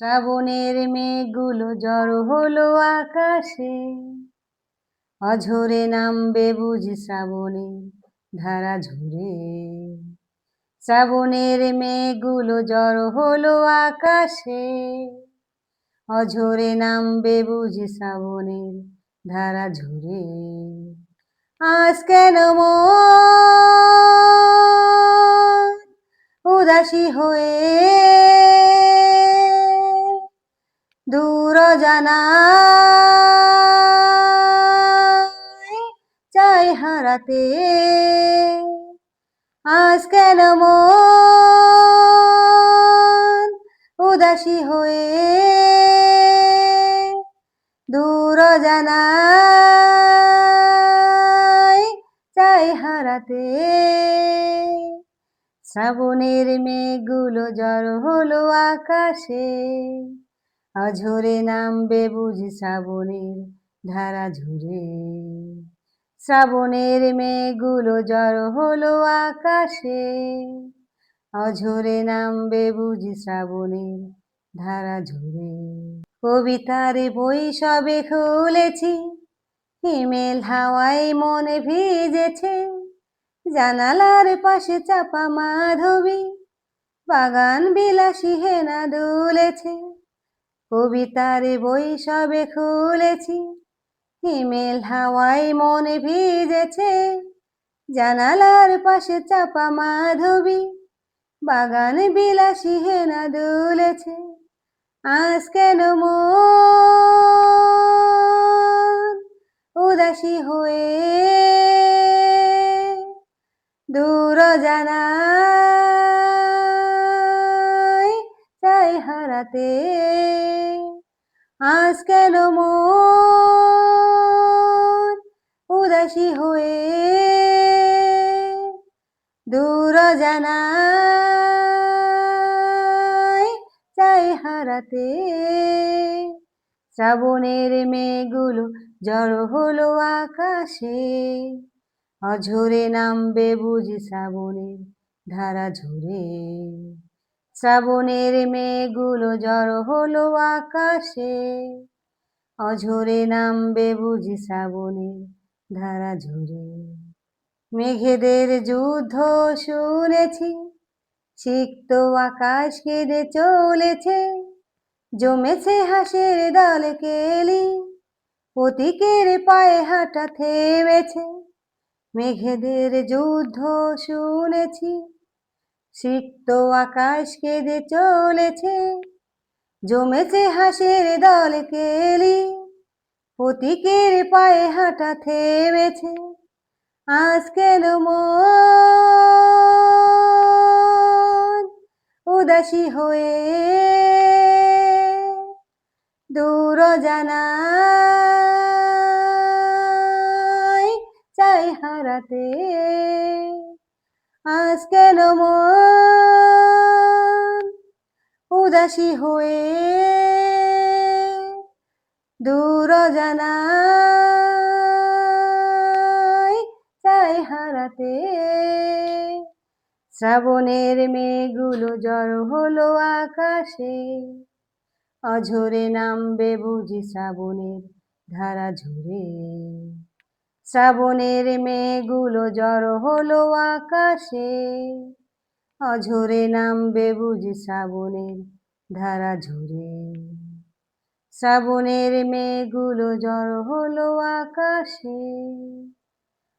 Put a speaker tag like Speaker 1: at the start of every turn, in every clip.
Speaker 1: শ্রাবণের মেঘগুলো জড়ো হলো আকাশে। অঝরে নামবে বুঝি শ্রাবণে ধারা ঝরে শ্রাবণের মেঘগুলো জড়ো হলো আকাশে। অঝরে নামবে বুঝি শ্রাবণের ধারা ঝরে আজ কেন উদাসী হয়ে দূর জানা। চাই হারাতে। আজ কেন উদাসী হয়ে দূর জানা চাই হারাতে। শ্রাবণের মেঘগুলো জড় হলো আকাশে। অঝরে নামবে বুঝি শ্রাবণের ধারা ঝরে শ্রাবণের মেঘগুলো জড় হলো আকাশে অঝরে নামবে বুঝি শ্রাবণের ধারা ঝরে কবিতার বই সবে খুলেছি, হিমেল হাওয়ায় মনে ভিজেছে, জানালার পাশে চাপা মাধবী, বাগান বিলাসী হেনা দুলেছে। কবিতার বই সবে খুলেছি, হিমেল হাওয়ায় মনে ভিজেছে, জানালার পাশে চাপা মাধবী, বাগান বিলাসী হেনা দুলেছে, আজ কেন উদাসী হয়ে, দূর জানাই হারাতে আজ কেন মন হয়ে দূর জানাই চাই হারাতে? শ্রাবণের মেঘগুলো জড়ো হলো আকাশে, অঝরে নামবে বুঝি শ্রাবণের ধারা ঝরে। শ্রাবণের মেঘগুলো জড়ো হলো আকাশে। অঝরে নামবে বুঝি শ্রাবণের ধারা ঝরে। মেঘেদের যুদ্ধ শুনেছি, সিক্ত আকাশ কেঁদে চলেছে। জমেছে হাসের দল কেলি, প্রতীকের পায়ে হাঁটা থেমেছে। মেঘেদের যুদ্ধ শুনেছি সিক্ত আকাশ কেঁদে চলেছে, জমেছে হাসের দল কেলি প্রতীকের পায়ে হাঁটা থেমেছে, আজ কেন উদাসী হয়ে দূর জানাই চাই হারাতে? আজ কেন উদাসী হয়ে দূর জানাই চাই হারাতে। শ্রাবণের মেঘগুলো জড় হলো আকাশে, অঝরে নামবে বুঝি শ্রাবণের ধারা ঝরে শ্রাবণের মেঘগুলো জড় হলো আকাশে অঝরে নামবে বুঝি শ্রাবণের ধারা ঝরে শ্রাবণের মেঘগুলো জড় হলো আকাশে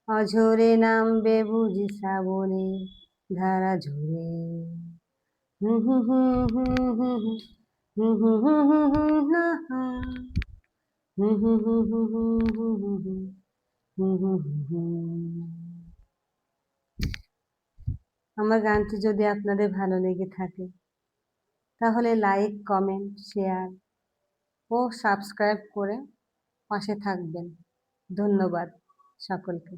Speaker 1: অঝরে নামবে বুঝি শ্রাবণের ধারা ঝরে হুম হুম হুম হুম। হুম হুম হুম হুম হুম হুম হুম হুম হুম হুম হুম হুম। আমার গানটি যদি আপনাদের ভালো লেগে থাকে, তাহলে লাইক কমেন্ট শেয়ার ও সাবস্ক্রাইব করে পাশে থাকবেন। ধন্যবাদ সকলকে।